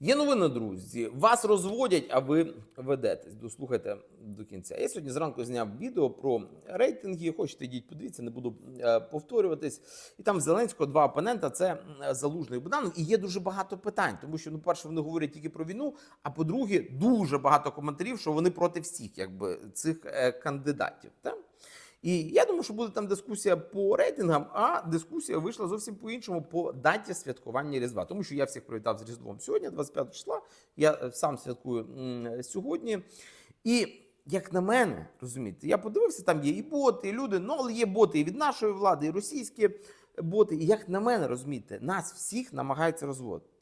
Є новина, друзі. Вас розводять, а ви ведетесь. Дослухайте до кінця. Я сьогодні зранку зняв відео про рейтинги. Хочете йдіть, подивіться, не буду е, повторюватись. І там в Зеленського два опонента: це Залужний Буданов. І є дуже багато питань, тому що ну, перше, вони говорять тільки про війну. А по-друге, дуже багато коментарів, що вони проти всіх, якби цих е, кандидатів. Так? І я думаю, що буде там дискусія по рейтингам, а дискусія вийшла зовсім по-іншому по даті святкування Різдва. Тому що я всіх привітав з Різдвом сьогодні, 25 числа. Я е, сам святкую сьогодні. І як на мене, розумієте, я подивився, там є і боти, і люди, ну але є боти і від нашої влади, і російські боти. І як на мене, розумієте, нас всіх намагаються розводити.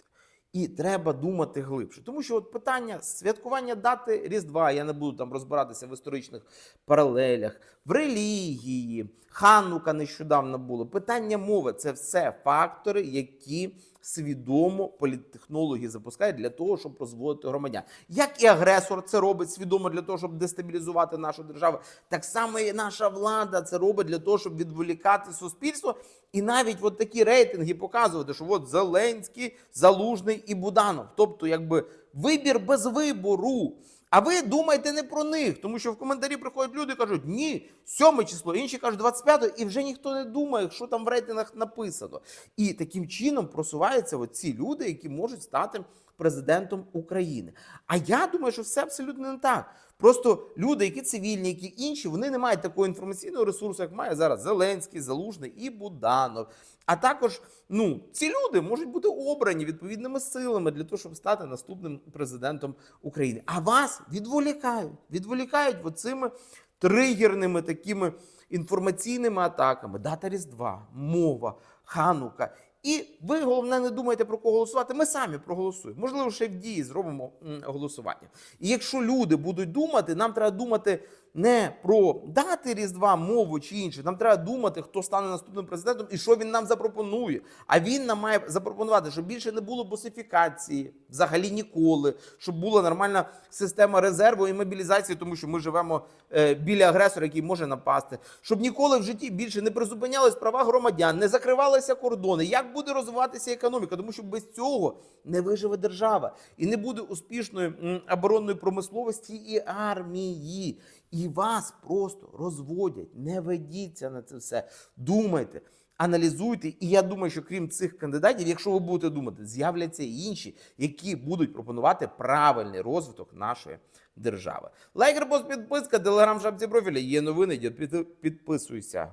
І треба думати глибше. Тому що от питання святкування дати Різдва, я не буду там розбиратися в історичних паралелях, в релігії, Ханука нещодавно було. Питання мови це все фактори, які свідомо політтехнологи запускають для того, щоб розводити громадян. Як і агресор це робить свідомо для того, щоб дестабілізувати нашу державу, так само і наша влада це робить для того, щоб відволікати суспільство. І навіть от такі рейтинги показувати, що от Зеленський, Залужний і Буданов. Тобто, якби вибір без вибору. А ви думаєте не про них, тому що в коментарі приходять люди і кажуть, ні, 7 число, інші кажуть 25, і вже ніхто не думає, що там в рейтингах написано. І таким чином просуваються ці люди, які можуть стати президентом України. А я думаю, що все абсолютно не так. Просто люди, які цивільні, які інші, вони не мають такого інформаційного ресурсу, як має зараз Зеленський, Залужний і Буданов. А також ну, ці люди можуть бути обрані відповідними силами для того, щоб стати наступним президентом України. А вас відволікають, відволікають оцими тригерними такими інформаційними атаками. Дата Різдва, мова, ханука. І ви головне не думаєте про кого голосувати. Ми самі проголосуємо. Можливо, ще в дії зробимо голосування. І якщо люди будуть думати, нам треба думати не про дати Різдва, мову чи інше. Нам треба думати, хто стане наступним президентом і що він нам запропонує. А він нам має запропонувати, щоб більше не було босифікації взагалі ніколи, щоб була нормальна система резерву і мобілізації, тому що ми живемо е, біля агресора, який може напасти. Щоб ніколи в житті більше не призупинялись права громадян, не закривалися кордони. Як буде розвиватися економіка? Тому що без цього не виживе держава і не буде успішної оборонної промисловості і армії. І вас просто розводять. Не ведіться на це все. Думайте. Аналізуйте, і я думаю, що крім цих кандидатів, якщо ви будете думати, з'являться і інші, які будуть пропонувати правильний розвиток нашої держави. Лайк, репост, підписка, телеграм, шапці профіля. Є новини. Підписуйся.